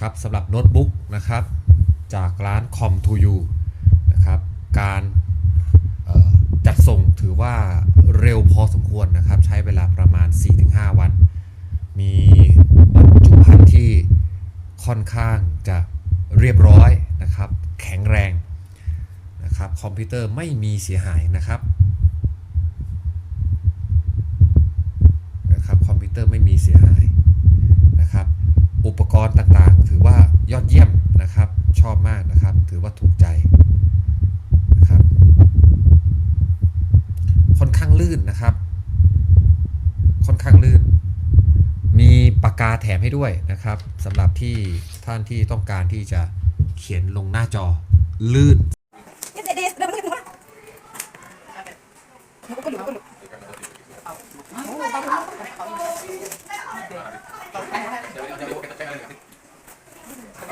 ครับสำหรับโน้ตบุ๊กนะครับ จากร้าน com to you นะครับ การจัดส่งถือว่าเร็วพอสมควรนะครับ ใช้เวลาประมาณ 4-5 วัน มีบรรจุภัณฑ์ที่ค่อนข้างจะเรียบร้อยนะครับ แข็งแรงนะครับ คอมพิวเตอร์ไม่มีเสียหายนะครับนะครับ คอมพิวเตอร์ไม่มีเสียหาย รณ์ต่างๆ ถือว่ายอดเยี่ยมนะครับ ชอบมากนะครับ ถือว่าถูกใจนะครับ ค่อนข้างลื่นนะครับ ค่อนข้างลื่น มีปากกาแถมให้ด้วยนะครับสำหรับที่ท่านที่ต้องการที่จะเขียนลงหน้าจอลื่น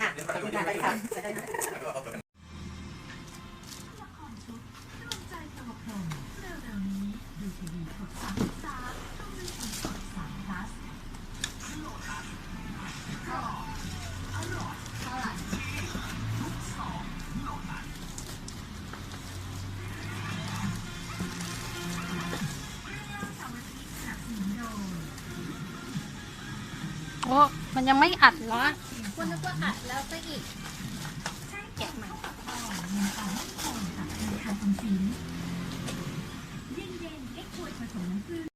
ค่ะขอบคุณค่ะค่ะโอ้มันยังไม่อัดเหรอ คุณนึกว่าอัดแล้วซะอีกเกะใหม่มัน